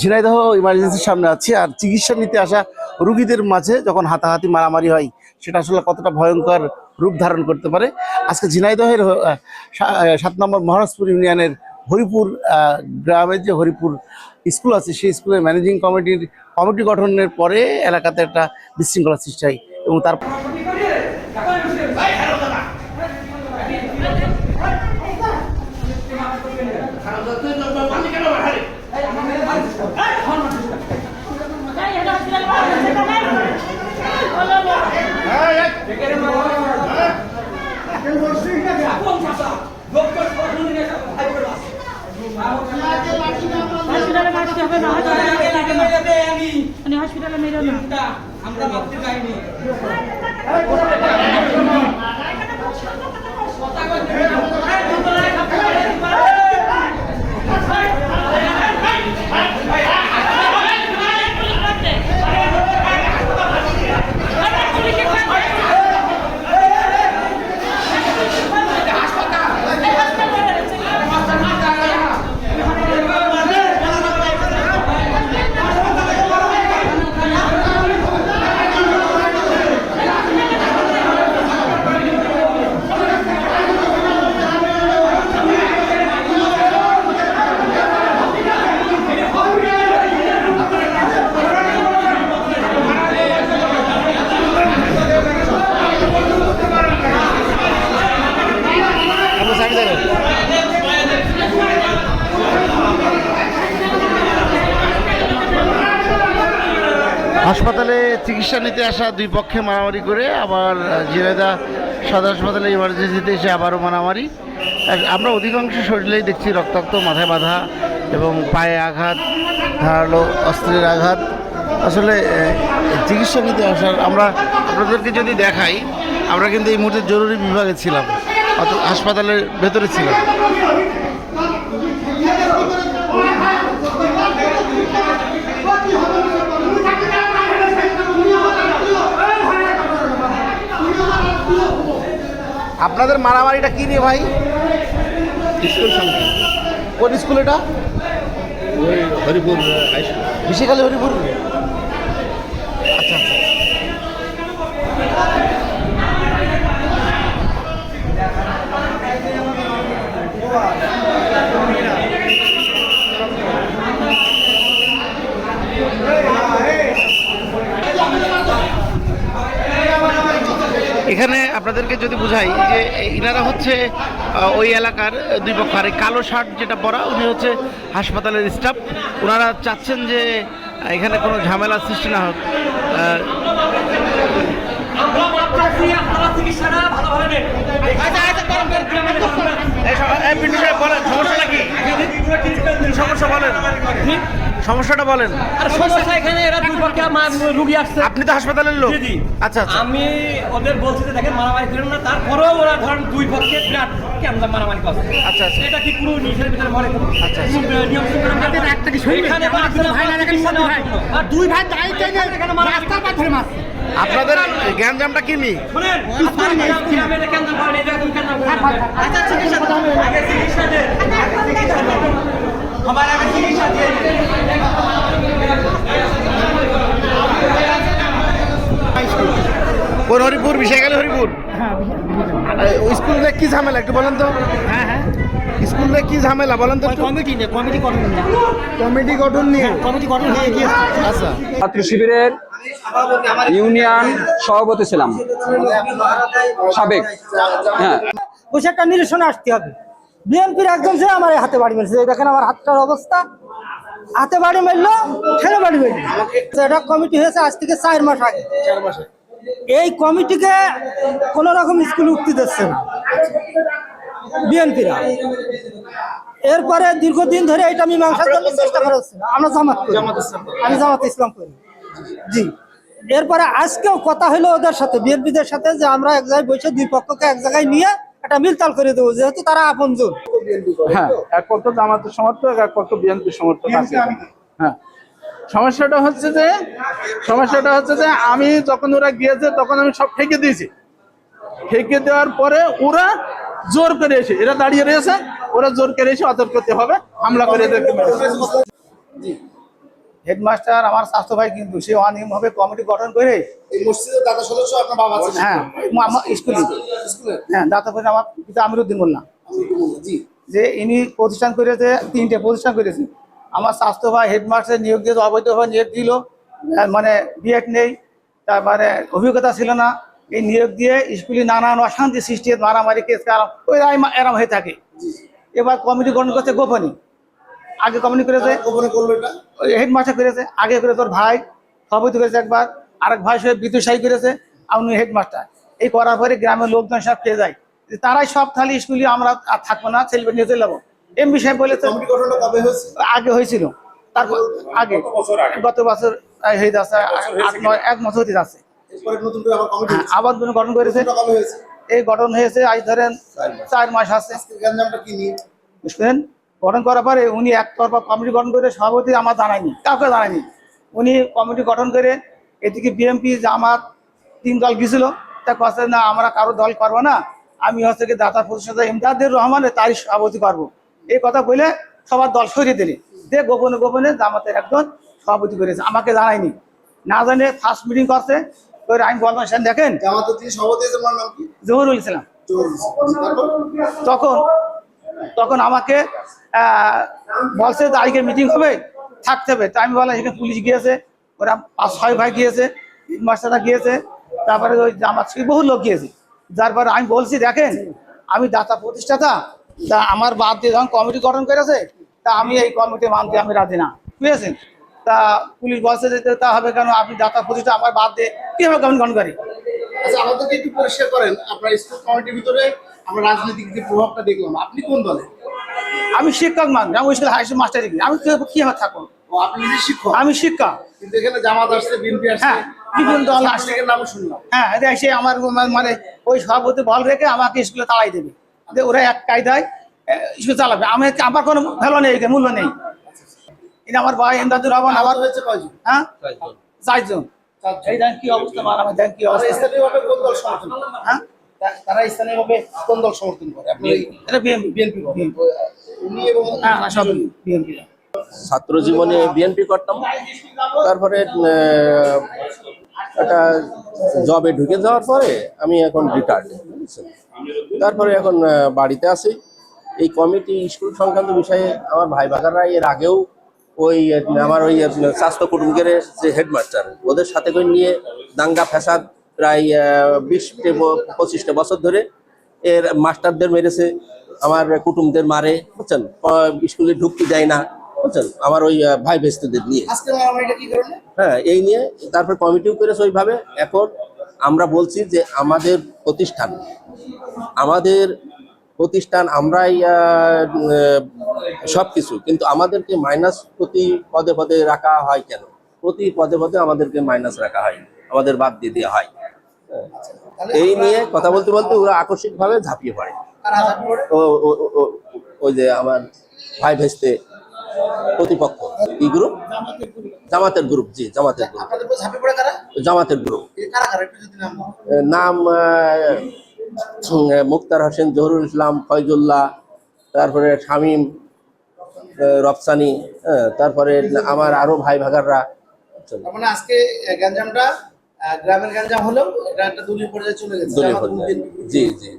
ঝিনাইদহ ইমার্জেন্সির সামনে আছি আর চিকিৎসা নিতে আসা রুগীদের মাঝে যখন হাতাহাতি মারামারি হয়, সেটা আসলে কতটা ভয়ঙ্কর রূপ ধারণ করতে পারে। আজকে ঝিনাইদহের সাত নম্বর মহারাজপুর ইউনিয়নের হরিপুর গ্রামের যে হরিপুর স্কুল আছে, সেই স্কুলের ম্যানেজিং কমিটির কমিটি গঠনের পরে এলাকাতে একটা বিশৃঙ্খলা সৃষ্টি হয় এবং তার হসপিটালে মেরো না আমরা ভাবতে পাইনি হাসপাতালে চিকিৎসা নিতে আসা দুই পক্ষে মারামারি করে আবার জিনেদা সদর হাসপাতালে ইমার্জেন্সিতে এসে আবারও মারামারি। আমরা অধিকাংশ শরীরেই দেখছি রক্তাক্ত, মাথায় বাঁধা এবং পায়ে আঘাত, ধারালো, অস্ত্রের আঘাত। আসলে চিকিৎসা নিতে আসার আমরা আপনাদেরকে যদি দেখাই, আমরা কিন্তু এই মুহূর্তে জরুরি বিভাগে ছিলাম হাসপাতালের ভেতরে ছিলাম। আপনাদের মারামারিটা কি নিয়ে ভাই? স্কুল কোন স্কুল এটা? হরিপুর হাই স্কুল হরিপুর আচ্ছা আচ্ছা এখানে আপনাদেরকে যদি বুঝাই যে ইনারা হচ্ছে ওই এলাকার দুই পক্ষ। আর এই কালো শার্ট যেটা পরা উনি হচ্ছে হাসপাতালের স্টাফ। ওনারা চাচ্ছেন যে এখানে কোনো ঝামেলা সৃষ্টি না হোক। আহ, এই সব- এই পিন্টু সাহেব বলেন সমস্যাটা কি সমস্যা বলেন সমস্যাটা বলেন। আর সমস্যা এখানে এরা দুই পক্ষে আমার রুগী আসছে। আপনি তো হাসপাতালের লোক। জি, জি। আচ্ছা আচ্ছা। আমি ওদের বলছি যে দেখেন মারামারি করেন না। তারপরেও ওরা ধরেন দুই পক্ষে বিরাট মারামারি করছে। আচ্ছা, আচ্ছা। এটা কি পুরো নিষেধের ভিতরে মনে করুন আচ্ছা, আচ্ছা। নিয়ম শৃঙ্খলা একটা কি শুনবে এখানে ভাই না দেখেন ভাই? আর দুই ভাই দাঁড়িয়ে রাস্তার পাথরে মারছে। আপনাদের গ্যাঞ্জামটা কি নিয়ে আচ্ছা চিকিৎসা কোন হরিপুর বিশাখালী হরিপুর ওই স্কুলে কি ঝামেলা একটু বলেন তো হ্যাঁ হ্যাঁ স্কুলে কি ঝামেলা বলেন তো? কমিটি নিয়ে কমিটি গঠন নিয়ে কমিটি গঠন নিয়ে কমিটি গঠন হয়ে গিয়েছে আচ্ছা ছাত্র শিবিরের ইউনিয়ন সভাপতি ছিলাম। সাবেক। হ্যাঁ। বসে একটা নিরসনে আসতে হবে। বিএনপির একজন সে আমার হাতে বাড়ি মেরেছে। দেখেন আমার হাতটার অবস্থা। হাতে বাড়ি মারলো ঠেলে বাড়ি মারলো। এটা কমিটি হয়েছে আজ থেকে চার মাস আগে। এই কমিটিকে কোন রকম স্কুল উঠতে দিচ্ছে না বিএনপিরা। এরপরে দীর্ঘদিন ধরে এটা মীমাংসার জন্য চেষ্টা করা হচ্ছে। আমরা জামাত করি। আমি জামাত ইসলাম করি। জি। এরপরে আজকেও কথা হলো ওদের সাথে বিএনপিদের সাথে যে আমরা এক জায়গায় বসে দুই পক্ষকে এক জায়গায় নিয়ে একটা মিলতাল করে দেবো যেহেতু তারা আপন জন হ্যাঁ এক পক্ষ জামাতের সমর্থক এক পক্ষ বিএনপির সমর্থক আছে। হ্যাঁ। সমস্যাটা হচ্ছে যে সমস্যাটা হচ্ছে যে আমি যখন ওরা গিয়েছে তখন আমি সব ঠেকে দিয়েছি। ঠেকে দেওয়ার পরে ওরা জোর করে এসে এরা দাঁড়িয়ে রয়েছে ওরা জোর করে এসে অতর্কতে হবে হামলা করে এদেরকে মেরেছে। হেডমাস্টার আমার স্বাস্থ্য ভাই কিন্তু সে অনিয়ম ভাবে কমিটি গঠন করে হ্যাঁ স্কুলে। হ্যাঁ দাতা করে আমার পিতা আমিরুদ্দিন যে ইনি প্রতিষ্ঠান করেছে তিনটে প্রতিষ্ঠান করেছে। আমার স্বাস্থ্য ভাই হেডমাস্টার নিয়োগ দিয়ে অবৈধভাবে নিয়োগ দিল। আহ, মানে বিএড নেই তারপরে অভিজ্ঞতা ছিল না। এই নিয়োগ দিয়ে স্কুলে নানান অশান্তি সৃষ্টি মারামারি কেস ওই এরাম হয়ে থাকে। এবার কমিটি গঠন করছে গোপনী। আগে কমিটি করেছে। হেডমাস্টার করেছে। আগে করে তোর ভাই সভাপতি করেছে একবার। আরেক ভাই সে বিদ্যুৎসাহী করেছে আর উনি হেডমাস্টার এই করার পরে গ্রামের লোকজন সব খেয়ে যায়। তারাই সব তাহলে স্কুলে আমরা আর থাকব না ছেলে নিয়ে চলে যাব। এমবি সাহেব বলেছে আগে হয়েছিল। তারপর আগে গত বছর হয়ে যাচ্ছে আট নয় এক বছর হতে যাচ্ছে। নতুন হ্যাঁ, আবার কোনো গঠন করেছে। এই গঠন হয়েছে আজ ধরেন চার মাস। আছে। গঠন করার পরে উনি একতরফা কমিটি গঠন করে সভাপতি আমার জানায়নি কাউকে জানায়নি উনি কমিটি গঠন করে এদিকে বিএমপি জামাত তিন দল গেছিল। তা কথা না আমরা কারও দল করব না আমি হচ্ছে কি দাতা প্রতিষ্ঠাতা ইমদাদুর রহমানের তারই সভাপতি করব এই কথা বলে সবার দল সরিয়ে দিলে। যে গোপনে গোপনে জামাতের একজন সভাপতি করেছে আমাকে জানায়নি। না জানে ফার্স্ট মিটিং করছে আমি বললাম সেন দেখেন। জহুরুল ইসলাম। তখন তখন আমাকে বলছে যে আজকে মিটিং হবে, থাকতে হবে। তাই আমি বললাম, এখানে পুলিশ গিয়েছে, ওরা পাঁচ, ছয় ভাই গিয়েছে মাস্টাররা গিয়েছে, তারপরে ওই জামাত শিবির বহু লোক গিয়েছে। যার পরে আমি বলছি, দেখেন, আমি দাতা প্রতিষ্ঠাতা, তা আমার বাদ দিয়ে যখন কমিটি গঠন করেছে, তা আমি এই কমিটি মানতে আমি রাজি না। বুঝেছেন? তা পুলিশ বলছে যে তা হবে কেন? আপনি দাতা প্রতিষ্ঠা আমার বাদ দিয়ে কীভাবে কমিটি গঠন করি? আচ্ছা আমাদেরকে একটু পরিষ্কার করেন আপনার স্কুল কমিটির ভিতরে আমরা রাজনৈতিক যে প্রভাবটা দেখলাম আপনি কোন দলে? আমি শিক্ষক মানুষ আমি school high school master degree আমি কি- কীভাবে থাকব? ও আপনি নিজে শিক্ষক? আমি শিক্ষক কিন্তু এখানে জামাত আসছে বিএনপি আসছে। হ্যাঁ, বিভিন্ন দল আসছে। ছাত্রলীগের শুনলাম। হ্যাঁ এটা এসে আমার মানে ওই সভাপতি বল রেখে আমাকে স্কুলে তাড়াই দেবে। ওরা এক কায়দায় স্কুল চালাবে। আমি আমার কোনো ভ্যালু নেই মূল্য নেই। এটা আমার ভাই এমদাদুর রহমান আবার আবার হয়েছে কয়জন? হ্যাঁ? চারজন। এই দেন কি অবস্থা মার আমার কি অবস্থা? স্থানীয়ভাবে কোন দল সমর্থন হ্যাঁ? তারা স্থানীয়ভাবে কোন দল সমর্থন করে? আপনি এটা বিএমপি বিএনপি উনি এবং হ্যাঁ হ্যাঁ, সব বিএমপি ছাত্র জীবনে বিএনপি করতাম। তারপরে একটা জবে ঢুকে যাওয়ার পরে আমি এখন রিটায়ার্ড তারপরে এখন বাড়িতে আছি। এই কমিটি স্কুল সংক্রান্ত বিষয়ে আমার ভাই ভাগাররা এর আগেও ওই আমার ওই স্বাস্থ্য কুটুম্বের যে হেডমাস্টার ওদের সাথে করে নিয়ে দাঙ্গা ফ্যাসাদ প্রায় বিশটে পঁচিশটা বছর ধরে এর মাস্টারদের মেরেছে আমার কুটুমদের মারে বুঝছেন? স্কুলে ঢুকতে দেয় না বুঝছেন? আমার ওই ভাই ভেস্তুদের নিয়ে। হ্যাঁ এই নিয়ে তারপর কমিটিও করেছে ওইভাবে। এখন আমরা বলছি যে আমাদের প্রতিষ্ঠান আমাদের প্রতিষ্ঠান আমরাই সব কিছু কিন্তু আমাদেরকে মাইনাস প্রতি পদে পদে রাখা হয় কেন? প্রতি পদে পদে আমাদেরকে মাইনাস রাখা হয়। আমাদের বাদ দিয়ে দেওয়া হয়। এই নিয়ে কথা বলতে বলতে ওরা আকস্মিকভাবে ঝাঁপিয়ে পড়ে। ওই যে আমার ভাই ভেস্তে প্রতিপক্ষ। কি গ্রুপ জামাতের গ্রুপ জি জামাতের গ্রুপ জামাতের গ্রুপ নাম মুক্তার হোসেন জহরুল ইসলাম ফয়জুল্লাহ তারপরে শামীম রফসানি হ্যাঁ, তারপরে আমার আরও ভাই ভাগাররা মানে আজকে গ্যাঞ্জামটা গ্রামের গ্যাঞ্জাম হলেও এটা একটা দলীয় পর্যায়ে চলে গেছে। জি জি